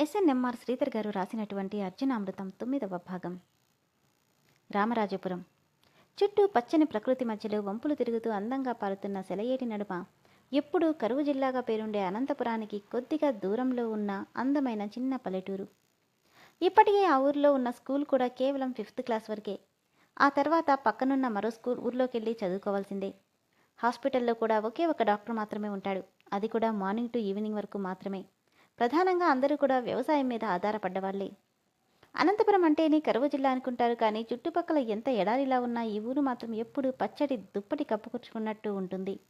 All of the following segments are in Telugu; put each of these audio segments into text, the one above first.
ఎస్ఎన్ఎంఆర్ శ్రీధర్ గారు రాసినటువంటి అర్జునామృతం తొమ్మిదవ భాగం. రామరాజపురం. చుట్టూ పచ్చని ప్రకృతి మధ్యలో వంపులు తిరుగుతూ అందంగా పారుతున్న సెలయేటి నడుమ ఎప్పుడూ కరువు జిల్లాగా పేరుండే అనంతపురానికి కొద్దిగా దూరంలో ఉన్న అందమైన చిన్న పల్లెటూరు. ఇప్పటికే ఆ ఊర్లో ఉన్న స్కూల్ కూడా కేవలం ఫిఫ్త్ క్లాస్ వరకే. ఆ తర్వాత పక్కనున్న మరో స్కూల్ ఊర్లోకి వెళ్ళి చదువుకోవాల్సిందే. హాస్పిటల్లో కూడా ఒకే ఒక డాక్టర్ మాత్రమే ఉంటాడు. అది కూడా మార్నింగ్ టు ఈవినింగ్ వరకు మాత్రమే. ప్రధానంగా అందరూ కూడా వ్యవసాయం మీద ఆధారపడ్డవాళ్ళే అనంతపురం అంటేనే కరువు జిల్లా అనుకుంటారు కానీ చుట్టుపక్కల ఎంత ఎడారిలా ఉన్నా ఈ ఊరు మాత్రం ఎప్పుడూ పచ్చడి దుప్పటి కప్పుకొచ్చుకున్నట్టు ఉంటుంది.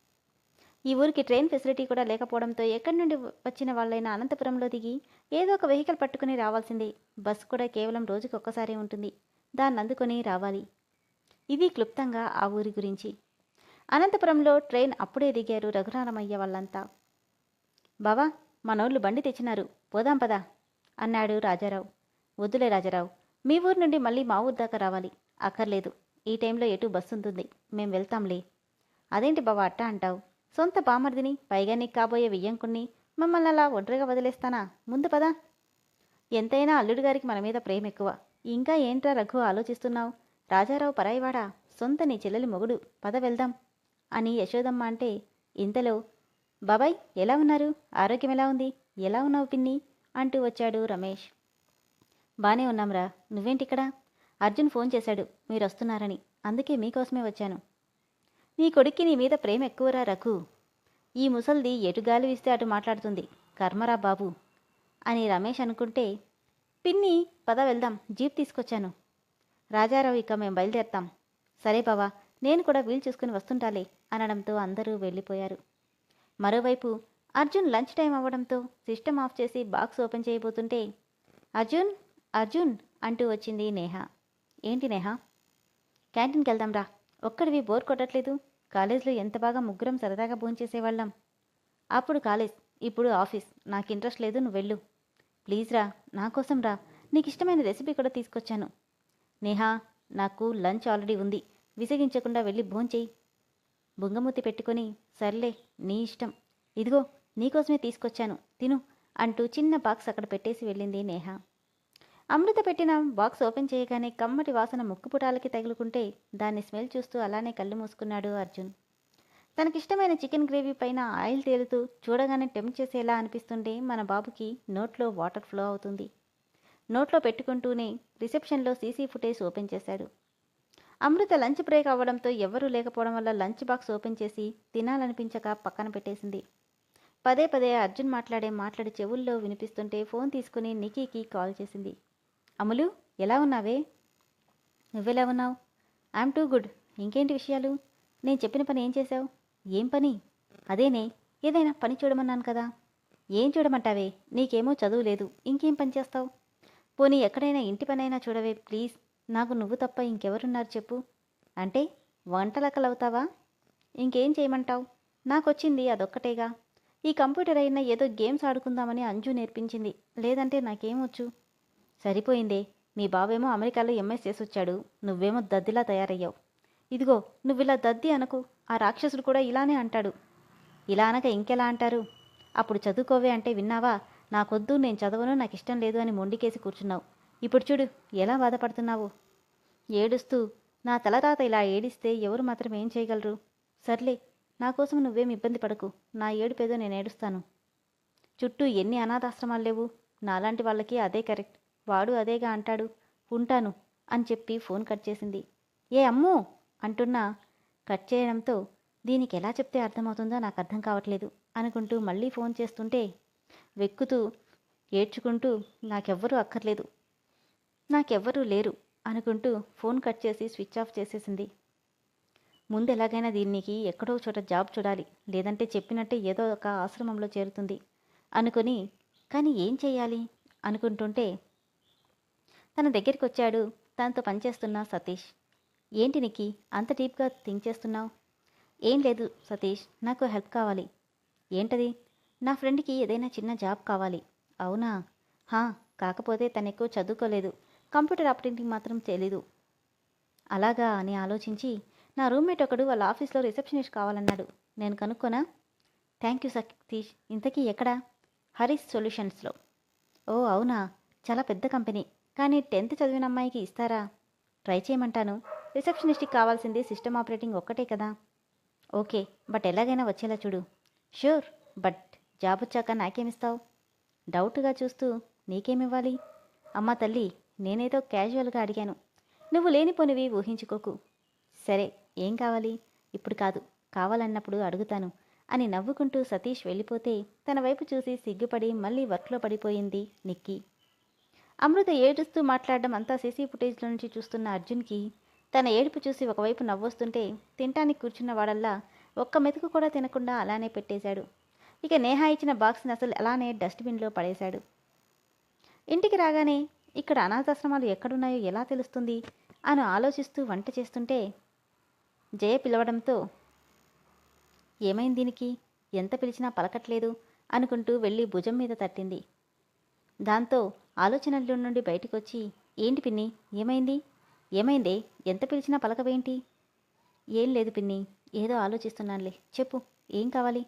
ఈ ఊరికి ట్రైన్ ఫెసిలిటీ కూడా లేకపోవడంతో ఎక్కడి నుండి వచ్చిన వాళ్ళైనా అనంతపురంలో దిగి ఏదో ఒక వెహికల్ పట్టుకుని రావాల్సిందే. బస్సు కూడా కేవలం రోజుకి ఒక్కసారి ఉంటుంది. దాన్ని అందుకొని రావాలి. ఇది క్లుప్తంగా ఆ ఊరి గురించి. అనంతపురంలో ట్రైన్ అప్పుడే దిగారు రఘురామయ్య వాళ్ళంతా. బావా మనోళ్ళు బండి తెచ్చినారు. పోదాం పదా అన్నాడు రాజారావు. వద్దులే రాజారావు మీ ఊరు నుండి మళ్ళీ మా ఊరు దాకా రావాలి. అక్కర్లేదు. ఈ టైంలో ఎటు బస్సు ఉంటుంది మేం వెళ్తాంలే. అదేంటి బావా అట్టా అంటావు? సొంత బామర్దిని పైగా నీకు కాబోయే వియ్యంకుణ్ణి మమ్మల్ని అలా ఒంటరిగా వదిలేస్తానా? ముందు పదా. ఎంతైనా అల్లుడు గారికి మన మీద ప్రేమ ఎక్కువ. ఇంకా ఏంట్రా రఘు ఆలోచిస్తున్నావు? రాజారావు పరాయివాడా? సొంత నీ చెల్లెలి మొగుడు. పద వెళ్దాం అని యశోదమ్మ అంటే ఇంతలో బాబాయ్ ఎలా ఉన్నారు? ఆరోగ్యం ఎలా ఉంది? ఎలా ఉన్నావు పిన్ని? అంటూ వచ్చాడు రమేష్. బానే ఉన్నాంరా. నువ్వేంటిక్కడ? అర్జున్ ఫోన్ చేశాడు. మీరు వస్తున్నారని అందుకే మీకోసమే వచ్చాను. నీ కొడుక్కి నీ మీద ప్రేమ ఎక్కువరా రఘు? ఈ ముసల్ది ఎటు గాలి వీస్తే అటు మాట్లాడుతుంది. కర్మరా బాబు. అని రమేష్ అనుకుంటే పిన్ని పద వెళ్దాం. జీప్ తీసుకొచ్చాను. రాజారావు ఇక మేము బయలుదేరతాం. సరే బావా నేను కూడా వీలు చూసుకుని వస్తుంటాలే అనడంతో అందరూ వెళ్ళిపోయారు. మరోవైపు అర్జున్ లంచ్ టైం అవ్వడంతో సిస్టమ్ ఆఫ్ చేసి బాక్స్ ఓపెన్ చేయబోతుంటే అర్జున్ అర్జున్ అంటూ వచ్చింది నేహ. ఏంటి నేహ? క్యాంటీన్కి వెళ్దాం రా. ఒక్కడివి బోర్ కొట్టట్లేదు. కాలేజ్లో ఎంత బాగా ముగ్గురం సరదాగా భోంచేసేవాళ్ళం. అప్పుడు కాలేజ్ ఇప్పుడు ఆఫీస్. నాకు ఇంట్రెస్ట్ లేదు నువ్వు వెళ్ళు. ప్లీజ్ రా నా కోసం రా. నీకు ఇష్టమైన రెసిపీ కూడా తీసుకొచ్చాను. నేహా నాకు లంచ్ ఆల్రెడీ ఉంది. విసిగించకుండా వెళ్ళి భోంచేయి. బుంగమూతి పెట్టుకొని సర్లే నీ ఇష్టం. ఇదిగో నీకోసమే తీసుకొచ్చాను. తిను అంటూ చిన్న బాక్స్ అక్కడ పెట్టేసి వెళ్ళింది నేహ. అమృత పెట్టిన బాక్స్ ఓపెన్ చేయగానే కమ్మటి వాసన ముక్కుపుటాలకి తగులుకుంటే దాన్ని స్మెల్ చూస్తూ అలానే కళ్ళు మూసుకున్నాడు అర్జున్. తనకిష్టమైన చికెన్ గ్రేవీ పైన ఆయిల్ తేలుతూ చూడగానే టెంప్ట్ చేసేలా అనిపిస్తుంటే మన బాబుకి నోట్లో వాటర్ ఫ్లో అవుతుంది. నోట్లో పెట్టుకుంటూనే రిసెప్షన్లో సీసీ ఫుటేజ్ ఓపెన్ చేశాడు. అమృత లంచ్ బ్రేక్ అవ్వడంతో ఎవ్వరూ లేకపోవడం వల్ల లంచ్ బాక్స్ ఓపెన్ చేసి తినాలనిపించక పక్కన పెట్టేసింది. పదే పదే అర్జున్ మాట్లాడే మాట్లాడి చెవుల్లో వినిపిస్తుంటే ఫోన్ తీసుకుని నికీకి కాల్ చేసింది. అమలు ఎలా ఉన్నావే? నువ్వెలా ఉన్నావు? I'm too good. ఇంకేంటి విషయాలు? నేను చెప్పిన పని ఏం చేశావు? ఏం పని? అదేనే. ఏదైనా పని చూడమన్నాను కదా. ఏం చూడమంటావే? నీకేమో చదువు లేదు. ఇంకేం పని చేస్తావు? పోనీ ఎక్కడైనా ఇంటి పనైనా చూడవే ప్లీజ్. నాకు నువ్వు తప్ప ఇంకెవరున్నారు చెప్పు. అంటే వంటలకలవుతావా? ఇంకేం చేయమంటావు? నాకొచ్చింది అదొక్కటేగా. ఈ కంప్యూటర్ అయినా ఏదో గేమ్స్ ఆడుకుందామని అంజు నేర్పించింది. లేదంటే నాకేమొచ్చు? సరిపోయిందే. మీ బావేమో అమెరికాలో ఎంఎస్ చేసొచ్చాడు. నువ్వేమో దద్దిలా తయారయ్యావు. ఇదిగో నువ్విలా దద్ది అనకు. ఆ రాక్షసుడు కూడా ఇలానే అంటాడు. ఇలా అనక ఇంకెలా అంటారు? అప్పుడు చదువుకోవే అంటే విన్నావా? నాకొద్దు నేను చదవను నాకు ఇష్టం లేదు అని మొండికేసి కూర్చున్నావు. ఇప్పుడు చూడు ఎలా బాధపడుతున్నావు? ఏడుస్తూ నా తలరాత ఇలా ఏడిస్తే ఎవరు మాత్రం ఏం చేయగలరు? సర్లే నా కోసం నువ్వేం ఇబ్బంది పడకు. నా ఏడుపేదో నేను ఏడుస్తాను. చుట్టూ ఎన్ని అనాథాశ్రమాలు లేవు. నాలాంటి వాళ్ళకి అదే కరెక్ట్. వాడు అదేగా అంటాడు. ఉంటాను అని చెప్పి ఫోన్ కట్ చేసింది. ఏ అమ్మో! అంటున్నా. కట్ చేయడంతో దీనికి ఎలా చెప్తే అర్థమవుతుందో నాకు అర్థం కావట్లేదు. అనుకుంటూ మళ్ళీ ఫోన్ చేస్తుంటే వెక్కుతూ ఏడ్చుకుంటూ నాకెవ్వరూ అక్కర్లేదు. నాకెవ్వరూ లేరు అనుకుంటూ ఫోన్ కట్ చేసి స్విచ్ ఆఫ్ చేసేసింది. ముందు ఎలాగైనా దీనికి ఎక్కడో చోట జాబ్ చూడాలి. లేదంటే చెప్పినట్టే ఏదో ఒక ఆశ్రమంలో చేరుతుంది. అనుకుని కానీ ఏం చేయాలి? అనుకుంటుంటే తన దగ్గరికి వచ్చాడు. తనతో పనిచేస్తున్న సతీష్. ఏంటి నీకి? అంత డీప్గా థింక్ చేస్తున్నావు? ఏం లేదు సతీష్. నాకు హెల్ప్ కావాలి. ఏంటది? నా ఫ్రెండ్కి ఏదైనా చిన్న జాబ్ కావాలి. అవునా? హా కాకపోతే తను ఎక్కువ చదువుకోలేదు. కంప్యూటర్ ఆపరేటింగ్ మాత్రం తెలీదు అలాగా అని ఆలోచించి నా రూమ్మేట్ ఒకడు వాళ్ళ ఆఫీస్లో రిసెప్షనిస్ట్ కావాలన్నాడు. నేను కనుక్కోనా? Thank you Satish. ఇంతకీ ఎక్కడా? హరీష్ సొల్యూషన్స్లో. ఓ అవునా? చాలా పెద్ద కంపెనీ. కానీ టెన్త్ చదివిన అమ్మాయికి ఇస్తారా? ట్రై చేయమంటాను. రిసెప్షనిస్ట్కి కావాల్సింది సిస్టమ్ ఆపరేటింగ్ ఒక్కటే కదా? ఓకే బట్ ఎలాగైనా వచ్చేలా చూడు. షూర్ బట్ జాబ్ వచ్చాక నాకేమిస్తావు? డౌట్గా చూస్తూ నీకేమివ్వాలి? అమ్మ తల్లి నేనేదో క్యాజువల్గా అడిగాను. నువ్వు లేనిపోనివి ఊహించుకోకు. సరే ఏం కావాలి? ఇప్పుడు కాదు కావాలన్నప్పుడు అడుగుతాను అని నవ్వుకుంటూ సతీష్ వెళ్ళిపోతే తన వైపు చూసి సిగ్గుపడి మళ్ళీ వర్క్లో పడిపోయింది నిక్కి. అమృత ఏడుస్తూ మాట్లాడడం అంతా సీసీ ఫుటేజ్లో నుంచి చూస్తున్న అర్జున్కి తన ఏడుపు చూసి ఒకవైపు నవ్వొస్తుంటే తినటానికి కూర్చున్న వాడల్లా ఒక్క మెతుకు కూడా తినకుండా అలానే పెట్టేశాడు. ఇక నేహా ఇచ్చిన బాక్స్ని అసలు అలానే డస్ట్బిన్లో పడేశాడు. ఇంటికి రాగానే ఇక్కడ అనాథాశ్రమాలు ఎక్కడున్నాయో ఎలా తెలుస్తుంది? అని ఆలోచిస్తూ వంట చేస్తుంటే జయ పిలవడంతో ఏమైంది దీనికి? ఎంత పిలిచినా పలకట్లేదు అనుకుంటూ వెళ్ళి భుజం మీద తట్టింది. దాంతో ఆలోచనల్లో నుండి బయటకొచ్చి ఏంటి పిన్ని? ఏమైంది? ఏమైందే? ఎంత పిలిచినా పలకవేంటి? ఏం లేదు పిన్ని ఏదో ఆలోచిస్తున్నానులే. చెప్పు ఏం కావాలి?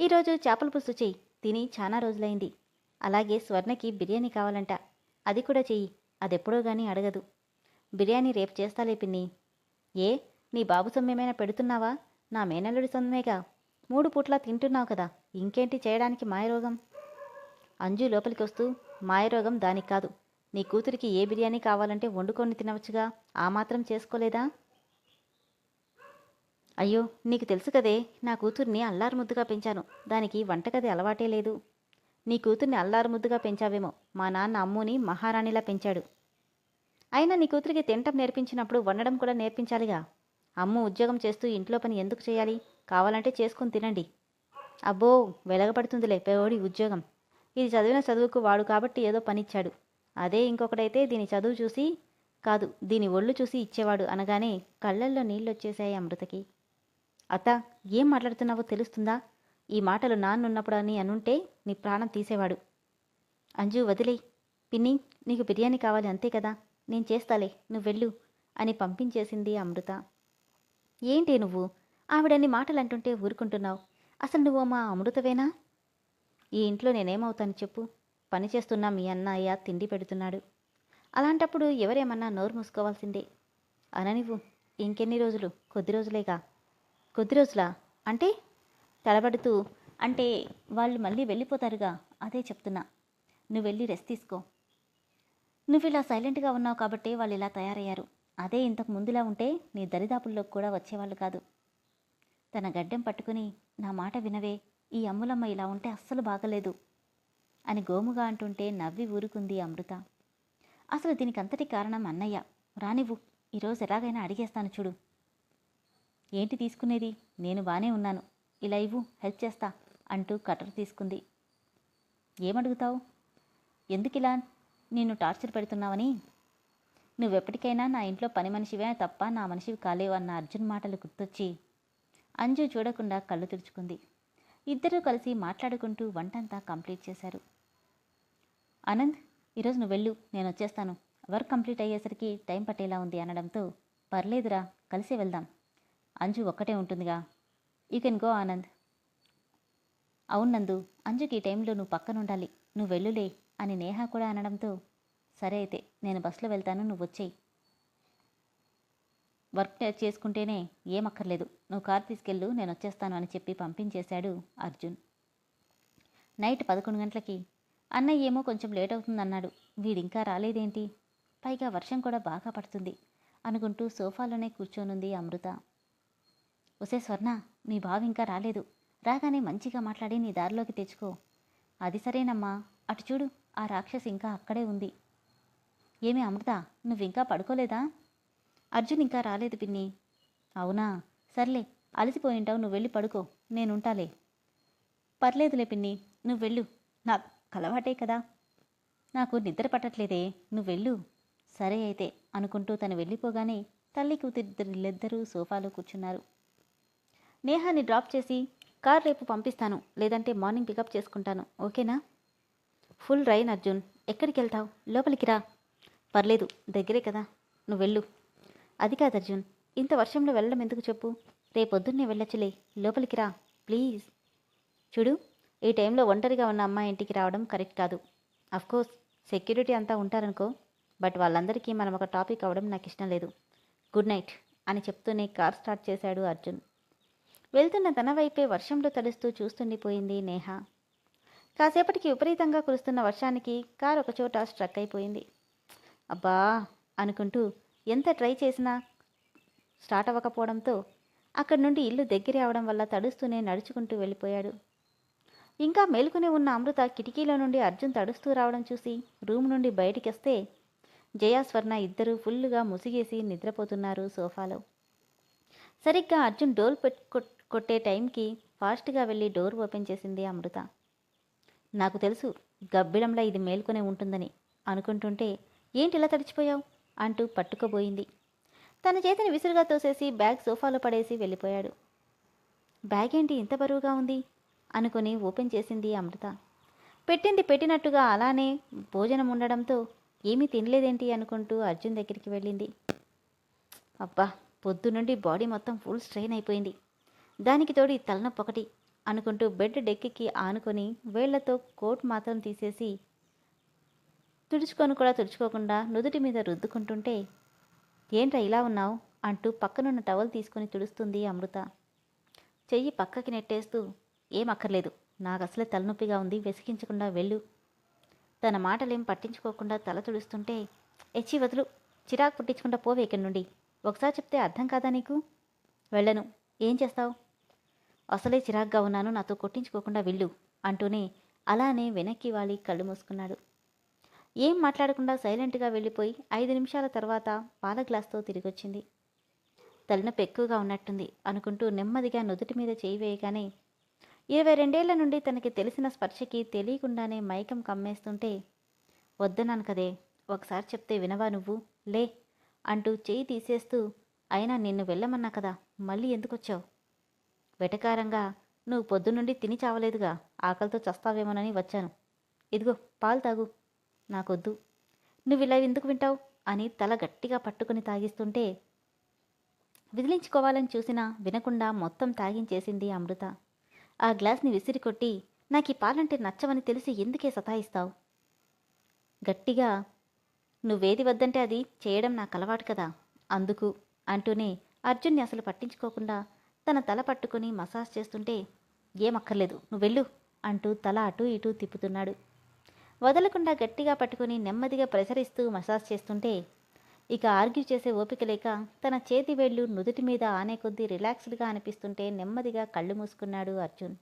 ఈరోజు చేపల పులుసు చెయ్యి తిని చాలా రోజులైంది. అలాగే స్వర్ణకి బిర్యానీ కావాలంట. అది కూడా చెయ్యి అదెప్పుడో కానీ అడగదు. బిర్యానీ రేపు చేస్తాలే పిన్ని. ఏ నీ బాబు సొమ్మేమైనా పెడుతున్నావా? నా మేనల్లుడి సొమ్మేగా. మూడు పూట్లా తింటున్నావు కదా ఇంకేంటి చేయడానికి మాయరోగం? అంజు లోపలికి వస్తూ మాయరోగం దానికి కాదు. నీ కూతురికి ఏ బిర్యానీ కావాలంటే వండుకొని తినవచ్చుగా ఆ మాత్రం చేసుకోలేదా? అయ్యో నీకు తెలుసు కదే నా కూతుర్ని అల్లారు ముద్దుగా పెంచాను. దానికి వంటగది అలవాటే లేదు. నీ కూతుర్ని అల్లారు ముద్దుగా పెంచావేమో మా నాన్న అమ్ముని మహారాణిలా పెంచాడు. అయినా నీ కూతురికి తినటం నేర్పించినప్పుడు వండడం కూడా నేర్పించాలిగా. అమ్మ ఉద్యోగం చేస్తూ ఇంట్లో పని ఎందుకు చేయాలి? కావాలంటే చేసుకుని తినండి. అబ్బో వెలగపడుతుందిలే పేవోడి ఉద్యోగం. ఇది చదివిన చదువుకు వాడు కాబట్టి ఏదో పనిచ్చాడు. అదే ఇంకొకడైతే దీని చదువు చూసి కాదు దీని ఒళ్ళు చూసి ఇచ్చేవాడు అనగానే కళ్ళల్లో నీళ్ళొచ్చేశాయి అమృతకి అత్త ఏం మాట్లాడుతున్నావో తెలుస్తుందా? ఈ మాటలు నాన్నున్నప్పుడు అని అనుంటే నీ ప్రాణం తీసేవాడు. అంజు వదిలే పిన్ని నీకు బిర్యానీ కావాలి అంతే కదా? నేను చేస్తాలే నువ్వు వెళ్ళు అని పంపించేసింది అమృత. ఏంటి నువ్వు? ఆవిడన్ని మాటలు అంటుంటే ఊరుకుంటున్నావు. అసలు నువ్వు మా అమృతవేనా? ఈ ఇంట్లో నేనేమవుతాను చెప్పు. పని చేస్తున్నా మీ అన్నయ్య తిండి పెడుతున్నాడు. అలాంటప్పుడు ఎవరేమన్నా నోరు మూసుకోవాల్సిందే. అననివ్వు ఇంకెన్ని రోజులు? కొద్ది రోజులేగా. కొద్ది రోజులా? అంటే? తడబడుతూ అంటే వాళ్ళు మళ్ళీ వెళ్ళిపోతారుగా అదే చెప్తున్నా. నువ్వు వెళ్ళి రెస్ట్ తీసుకో. నువ్వు ఇలా సైలెంట్గా ఉన్నావు కాబట్టి వాళ్ళు ఇలా తయారయ్యారు. అదే ఇంతకు ముందులా ఉంటే నీ దరిదాపుల్లోకి కూడా వచ్చేవాళ్ళు కాదు. తన గడ్డం పట్టుకుని నా మాట వినవే ఈ అమ్ములమ్మ ఇలా ఉంటే అస్సలు బాగలేదు అని గోముగా అంటుంటే నవ్వి ఊరుకుంది అమృత. అసలు దీనికంతటి కారణం అన్నయ్య. రానివ్వు ఈరోజు ఎలాగైనా అడిగేస్తాను చూడు. ఏంటి తీసుకునేది? నేను బానే ఉన్నాను. ఇలా ఇవ్వు హెల్ప్ చేస్తా అంటూ కటర్ తీసుకుంది. ఏమడుగుతావు? ఎందుకిలా నిన్ను టార్చర్ పెడుతున్నావని? నువ్వెప్పటికైనా నా ఇంట్లో పని మనిషివే తప్ప నా మనిషివి కాలేవు అన్న అర్జున్ మాటలు గుర్తొచ్చి అంజు చూడకుండా కళ్ళు తుడుచుకుంది. ఇద్దరూ కలిసి మాట్లాడుకుంటూ వంటంతా కంప్లీట్ చేశారు. ఆనంద్ ఈరోజు నువ్వు వెళ్ళు నేను వచ్చేస్తాను. వర్క్ కంప్లీట్ అయ్యేసరికి టైం పట్టేలా ఉంది అనడంతో పర్లేదురా కలిసే వెళ్దాం. అంజు ఒక్కటే ఉంటుందిగా. You can go Anand. అవునందు అంజుకి ఈ టైంలో నువ్వు పక్కన ఉండాలి నువ్వు వెళ్ళులే. అని నేహ కూడా అనడంతో సరే అయితే నేను బస్సులో వెళ్తాను నువ్వు వచ్చేయి. వర్క్ చేసుకుంటేనే ఏమక్కర్లేదు. నువ్వు కార్ తీసుకెళ్ళు నేను వచ్చేస్తాను అని చెప్పి పంపించేశాడు అర్జున్. నైట్ పదకొండు గంటలకి అన్నయ్య ఏమో కొంచెం లేట్ అవుతుందన్నాడు. వీడింకా రాలేదేంటి? పైగా వర్షం కూడా బాగా పడుతుంది అనుకుంటూ సోఫాలోనే కూర్చోనుంది అమృత. ఒసే స్వర్ణ నీ బావ ఇంకా రాలేదు. రాగానే మంచిగా మాట్లాడి నీ దారిలోకి తెచ్చుకో. అది సరేనమ్మా. అటు చూడు. ఆ రాక్షసి ఇంకా అక్కడే ఉంది. ఏమి అమృత నువ్వింకా పడుకోలేదా? అర్జున్ ఇంకా రాలేదు పిన్ని. అవునా? సర్లే అలసిపోయింటావు నువ్వు వెళ్ళి పడుకో నేనుంటాలే. పర్లేదులే పిన్ని నువ్వు వెళ్ళు. నాకు కలవాటే కదా. నాకు నిద్ర పట్టట్లేదే నువ్వు వెళ్ళు. సరే అయితే అనుకుంటూ తను వెళ్ళిపోగానే తల్లి కూతురిద్దరిద్దరూ సోఫాలో కూర్చున్నారు. నేహాన్ని డ్రాప్ చేసి కార్ రేపు పంపిస్తాను లేదంటే మార్నింగ్ పికప్ చేసుకుంటాను ఓకేనా? Full rain Arjun. ఎక్కడికి వెళ్తావు? లోపలికి రా. పర్లేదు దగ్గరే కదా. నువ్వు వెళ్ళు. అది కాదు అర్జున్ ఇంత వర్షంలో వెళ్ళడం ఎందుకు చెప్పు? రేపొద్దున్నే వెళ్ళొచ్చులే. లోపలికి రా ప్లీజ్. చూడు ఈ టైంలో ఒంటరిగా ఉన్న అమ్మాయి ఇంటికి రావడం కరెక్ట్ కాదు. అఫ్కోర్స్ సెక్యూరిటీ అంతా ఉంటారనుకో బట్ వాళ్ళందరికీ మనం ఒక టాపిక్ అవ్వడం నాకు ఇష్టం లేదు. గుడ్ నైట్ అని చెప్తూనే కార్ స్టార్ట్ చేశాడు అర్జున్. వెళ్తున్న తన వైపే వర్షంలో తడుస్తూ చూస్తుండిపోయింది నేహ. కాసేపటికి విపరీతంగా కురుస్తున్న వర్షానికి కారు ఒకచోట స్ట్రక్ అయిపోయింది. అబ్బా! అనుకుంటూ ఎంత ట్రై చేసినా స్టార్ట్ అవ్వకపోవడంతో అక్కడి నుండి ఇల్లు దగ్గర అవడం వల్ల తడుస్తూనే నడుచుకుంటూ వెళ్ళిపోయాడు. ఇంకా మేలుకునే ఉన్న అమృత కిటికీలో నుండి అర్జున్ తడుస్తూ రావడం చూసి రూమ్ నుండి బయటికి వస్తే జయా స్వర్ణ ఇద్దరూ ఫుల్లుగా ముసిగేసి నిద్రపోతున్నారు సోఫాలో. సరిగ్గా అర్జున్ డోర్ పెట్ కొట్టే టైంకి ఫాస్ట్గా వెళ్ళి డోర్ ఓపెన్ చేసింది అమృత. నాకు తెలుసు గబ్బిడంలా ఇది మేల్కొనే ఉంటుందని అనుకుంటుంటే ఏంటి ఇలా తడిచిపోయావు? అంటూ పట్టుకోబోయింది తన చేతిని విసురుగా తోసేసి బ్యాగ్ సోఫాలో పడేసి వెళ్ళిపోయాడు. బ్యాగ్ ఏంటి ఇంత బరువుగా ఉంది? అనుకుని ఓపెన్ చేసింది అమృత. పెట్టింది పెట్టినట్టుగా అలానే భోజనం ఉండడంతో ఏమీ తినలేదేంటి అనుకుంటూ అర్జున్ దగ్గరికి వెళ్ళింది. అబ్బా పొద్దు నుండి బాడీ మొత్తం ఫుల్ స్ట్రెయిన్ అయిపోయింది. దానికి తోడు ఈ తలనొప్పి ఒకటి అనుకుంటూ బెడ్ డెక్కి ఆనుకొని వేళ్ళతో కోట్ మాత్రం తీసేసి తుడుచుకొని కూడా తుడుచుకోకుండా నుదుటి మీద రుద్దుకుంటుంటే ఏంట్రా ఇలా ఉన్నావు? అంటూ పక్కనున్న టవల్ తీసుకుని తుడుస్తుంది అమృత. చెయ్యి పక్కకి నెట్టేస్తూ ఏమక్కర్లేదు నాకు అసలే తలనొప్పిగా ఉంది వెసికించకుండా వెళ్ళు. తన మాటలేం పట్టించుకోకుండా తల తుడుస్తుంటే ఎచ్చి వదులు చిరాకు పుట్టించకుండా పోవే ఇక్కడి నుండి. ఒకసారి చెప్తే అర్థం కాదా నీకు? వెళ్ళను. ఏం చేస్తావు? అసలే చిరాగ్గా ఉన్నాను నాతో కొట్టించుకోకుండా వెళ్ళు అంటూనే అలానే వెనక్కి వాలి కళ్ళు మూసుకున్నాడు. ఏం మాట్లాడకుండా సైలెంట్గా వెళ్ళిపోయి ఐదు నిమిషాల తర్వాత పాల గ్లాస్తో తిరిగొచ్చింది. తలనొప్పి ఎక్కువగా ఉన్నట్టుంది అనుకుంటూ నెమ్మదిగా నుదుటి మీద చేయి వేయగానే ఇరవై రెండేళ్ళ నుండి తనకి తెలిసిన స్పర్శకి తెలియకుండానే మైకం కమ్మేస్తుంటే వద్దన్నాను కదే ఒకసారి చెప్తే వినవా నువ్వు? లే అంటూ చేయి తీసేస్తూ అయినా నిన్ను వెళ్ళమన్నా కదా మళ్ళీ ఎందుకొచ్చావు? వెటకారంగా నువ్వు పొద్దునుండి తిని చావలేదుగా ఆకలితో చస్తావేమోనని వచ్చాను. ఇదిగో పాలు తాగు. నాకొద్దు. నువ్వు ఇలా ఎందుకు వింటావు? అని తల గట్టిగా పట్టుకుని తాగిస్తుంటే విదిలించుకోవాలని చూసినా వినకుండా మొత్తం తాగించేసింది అమృత. ఆ గ్లాస్ని విసిరి కొట్టి నాకు ఈ పాలంటే నచ్చవని తెలిసి ఎందుకే సతాయిస్తావు? గట్టిగా నువ్వేది వద్దంటే అది చేయడం నాకు అలవాటు కదా అందుకు అంటూనే అర్జున్ని అసలు పట్టించుకోకుండా తన తల పట్టుకుని మసాజ్ చేస్తుంటే ఏమక్కర్లేదు నువ్వు వెళ్ళు అంటూ తల అటూ ఇటూ తిప్పుతున్నాడు. వదలకుండా గట్టిగా పట్టుకుని నెమ్మదిగా ప్రసరిస్తూ మసాజ్ చేస్తుంటే ఇక ఆర్గ్యూ చేసే ఓపిక లేక తన చేతి వేళ్ళు నుదుటి మీద ఆనే కొద్దీ రిలాక్స్డ్గా అనిపిస్తుంటే నెమ్మదిగా కళ్ళు మూసుకున్నాడు అర్జున్.